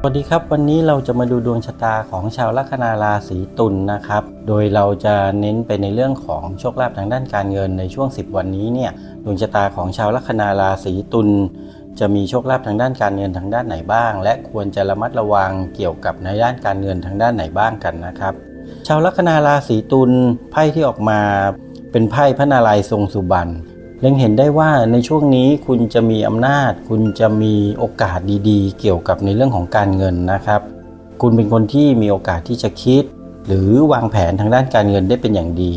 สวัสดีครับ วันนี้เราจะมาดูดวงชะตาของชาวลัคนาราศีตุลนะครับ โดยเราจะเน้นไปในเรื่องของโชคลาภทางด้านการเงินในช่วง 10 วันนี้เนี่ยดวงชะตาของชาวลัคนาราศีตุลจะมีโชคลาภทางด้านการเงินทางด้านไหนบ้าง และควรจะระมัดระวังเกี่ยวกับในด้านการเงินทางด้านไหนบ้างกันนะครับ ชาวลัคนาราศีตุลไพ่ที่ออกมาเป็นไพ่พระนารายณ์ทรงสุบรรณ เล็งเห็นได้ว่าในช่วงนี้คุณจะมีอำนาจ คุณจะมีโอกาสดีๆ เกี่ยวกับในเรื่องของการเงินนะครับ คุณเป็นคนที่มีโอกาสที่จะคิด หรือวางแผนทางด้านการเงินได้เป็นอย่างดี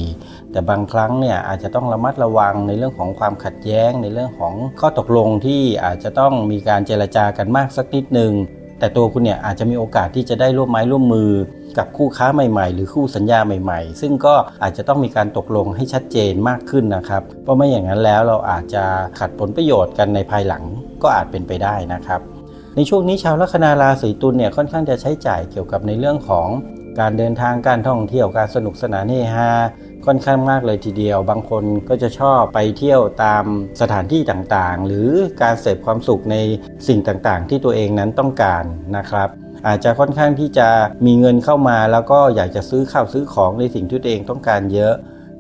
แต่บางครั้งเนี่ยอาจจะต้องระมัดระวังในเรื่องของความขัดแย้ง ในเรื่องของข้อตกลงที่อาจจะต้องมีการเจรจากันมากสักนิดหนึ่ง แต่ตัวคุณเนี่ยอาจจะมีโอกาสที่จะได้ร่วมไม้ร่วมมือกับคู่ค้าใหม่ ๆ หรือคู่สัญญาใหม่ ๆ ซึ่งก็อาจจะต้องมีการตกลงให้ชัดเจนมากขึ้นนะครับ เพราะไม่อย่างนั้นแล้วเราอาจจะขัดผลประโยชน์กันในภายหลังก็อาจเป็นไปได้นะครับ ในช่วงนี้ชาวลัคนาราศีตุลเนี่ยค่อนข้างจะใช้จ่ายเกี่ยวกับในเรื่องของการเดินทางการท่องเที่ยวการสนุกสนานเฮฮา ค่อนข้างมากเลยทีเดียว บางคนก็จะชอบไปเที่ยวตามสถานที่ต่างๆ หรือการเสพความสุขในสิ่งต่างๆ ที่ตัวเองนั้นต้องการนะครับอาจจะค่อนข้างที่จะมีเงินเข้ามาแล้วก็อยากจะซื้อข้าวซื้อของในสิ่งที่ตัวเองต้องการเยอะ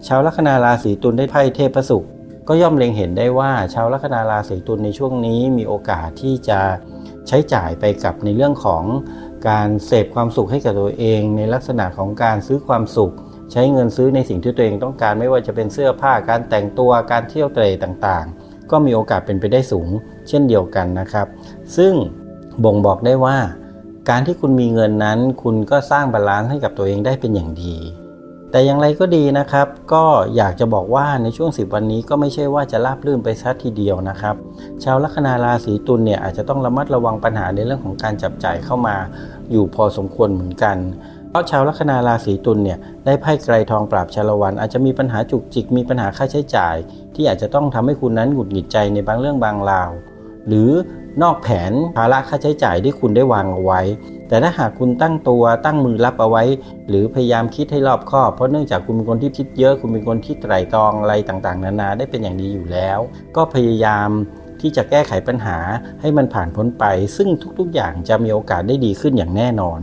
ชาวลัคนาราศีตุลได้ไพ่เทพสุขก็ย่อมเล็งเห็นได้ว่าชาวลัคนาราศีตุลในช่วงนี้มีโอกาสที่จะใช้จ่ายไปกับในเรื่องของการเสพความสุขให้กับตัวเอง ในลักษณะของการซื้อความสุข ใช้เงินซื้อในสิ่งที่ตัวเองต้องการไม่ว่าจะเป็นเสื้อผ้าการแต่งตัวการเที่ยวเตร่ต่างๆ ก็มีโอกาสเป็นไปได้สูง เช่นเดียวกันนะครับ ซึ่งบ่งบอกได้ว่า การที่คุณมีเงินนั้น คุณก็สร้างบาลานซ์ให้กับตัวเองได้เป็นอย่างดี แต่อย่างไรก็ดีนะครับ ก็อยากจะบอกว่าในช่วง 10 วันนี้ก็ไม่ใช่ว่าจะราบรื่นไปซัดทีเดียวนะครับ ชาวลัคนาราศีตุลเนี่ยอาจจะต้องระมัดระวังปัญหาในเรื่องของการจับจ่ายเข้ามา อยู่พอสมควรเหมือนกัน เพราะชาวลัคนาราศีตุลเนี่ยได้ไพ่ไกรทองปราบชาละวัน อาจจะมีปัญหาจุกจิกมีปัญหาค่าใช้จ่าย ที่อาจจะต้องทำให้คุณนั้นหงุดหงิดใจในบางเรื่องบางราว หรือนอกแผนภาระค่าใช้จ่ายที่คุณได้วางเอาไว้ แต่ถ้าหากคุณตั้งตัวตั้งมือรับเอาไว้ หรือพยายามคิดให้รอบคอบ เพราะเนื่องจากคุณเป็นคนที่คิดเยอะคุณเป็นคนที่ไตร่ตรองอะไรต่างๆ นานาได้เป็นอย่างดีอยู่แล้ว ก็พยายามที่จะแก้ไขปัญหาให้มันผ่านพ้นไป ซึ่งทุกๆอย่างจะมีโอกาสได้ดีขึ้นอย่างแน่นอน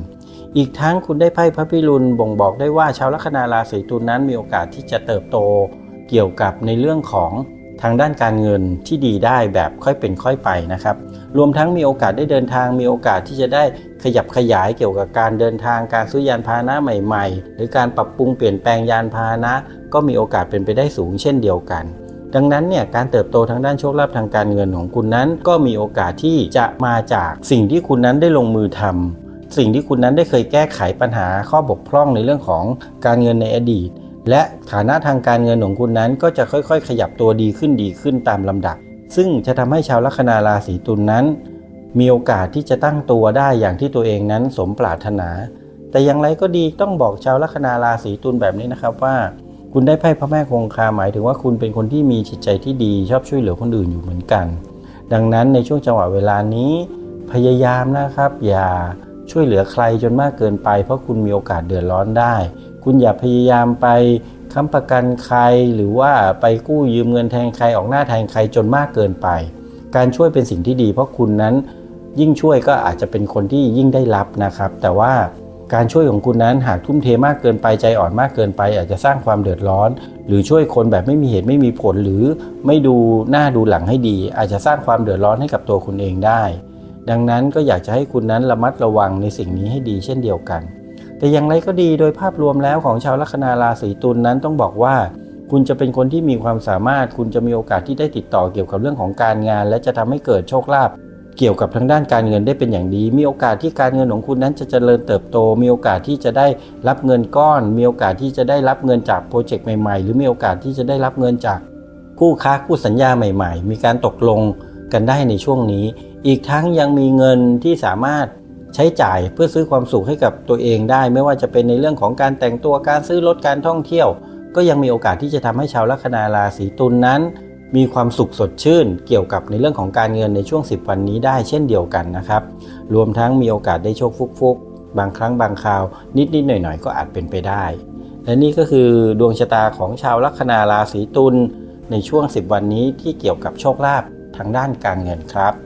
อีกทั้งคุณได้ไพ่พระพิรุณบ่งบอกได้ว่าชาวลัคนาราศีตุลนั้นมีโอกาสที่จะเติบโต เกี่ยวกับในเรื่องของทางด้านการเงินที่ดีได้แบบค่อยเป็นค่อยไปนะครับ รวมทั้งมีโอกาสได้เดินทาง มีโอกาสที่จะได้ขยับขยายเกี่ยวกับการเดินทางการซื้อยานพาหนะใหม่ๆ หรือการปรับปรุงเปลี่ยนแปลงยานพาหนะ ก็มีโอกาสเป็นไปได้สูงเช่นเดียวกัน ดังนั้นเนี่ยการเติบโตทางด้านโชคลาภทางการเงินของคุณนั้น ก็มีโอกาสที่จะมาจากสิ่งที่คุณนั้นได้ลงมือทำ สิ่งที่คุณนั้นได้เคยแก้ไขปัญหาข้อบกพร่องในเรื่องของการเงินในอดีต และฐานะทางการเงินของคุณนั้นก็จะค่อยๆ ขยับตัวดีขึ้นดีขึ้นตามลำดับ ซึ่งจะทำให้ชาวลัคนาราศีตุลนนั้น มีโอกาสที่จะตั้งตัวได้อย่างที่ตัวเองนั้นสมปรารถนา แต่อย่างไรก็ดีต้องบอกชาวลัคนาราศีตุลแบบนี้นะครับว่า คุณได้ไพ่พระแม่คงคาหมายถึงว่าคุณเป็นคนที่มีจิตใจที่ดีชอบช่วยเหลือคนอื่นอยู่เหมือนกัน ดังนั้นในช่วงจังหวะเวลานี้พยายามนะครับ อย่า ช่วยเหลือใครจนมากเกินไป เพราะคุณมีโอกาสเดือดร้อนได้ คุณอย่าพยายามไปค้ำประกันใครหรือว่าไปกู้ยืมเงินแทนใครออกหน้าแทนใครจนมากเกินไป การช่วยเป็นสิ่งที่ดี เพราะคุณนั้นยิ่งช่วยก็อาจจะเป็นคนที่ยิ่งได้รับนะครับ แต่ว่าการช่วยของคุณนั้นหากทุ่มเทมากเกินไปใจอ่อนมากเกินไป อาจจะสร้างความเดือดร้อน หรือช่วยคนแบบไม่มีเหตุไม่มีผลหรือไม่ดูหน้าดูหลังให้ดี อาจจะสร้างความเดือดร้อนให้กับตัวคุณเองได้ ดังนั้นก็อยากจะให้คุณนั้นระมัดระวังในสิ่งนี้ให้ดีเช่นเดียวกัน แต่อย่างไรก็ดีโดยภาพรวมแล้วของชาวลัคนาราศีตุลนนั้นต้องบอกว่า คุณจะเป็นคนที่มีความสามารถ คุณจะมีโอกาสที่ได้ติดต่อเกี่ยวกับเรื่องของการงาน และจะทำให้เกิดโชคลาภเกี่ยวกับทางด้านการเงินได้เป็นอย่างดี มีโอกาสที่การเงินของคุณนั้นจะเจริญเติบโต มีโอกาสที่จะได้รับเงินก้อน มีโอกาสที่จะได้รับเงินจากโปรเจกต์ใหม่ๆ หรือมีโอกาสที่จะได้รับเงินจากคู่ค้าคู่สัญญาใหม่ ๆ มีการตกลงกันได้ในช่วงนี้อีกทั้งยังมีเงินที่สามารถใช้จ่ายเพื่อซื้อความสุขให้กับตัวเองได้ ไม่ว่าจะเป็นในเรื่องของการแต่งตัวการซื้อรถการท่องเที่ยว ก็ยังมีโอกาสที่จะทำให้ชาวลัคนาราศีตุลนนั้น มีความสุขสดชื่น เกี่ยวกับในเรื่องของการเงินในช่วง 10 วันนี้ได้เช่นเดียวกันนะครับ รวมทั้งมีโอกาสได้โชคฟุกๆ บางครั้งบางคราว นิดๆหน่อยๆ ก็อาจเป็นไปได้ และนี่ก็คือดวงชะตาของชาวลัคนาราศีตุลในช่วง 10 วันนี้ที่เกี่ยวกับโชคลาภทางด้านการเงินครับ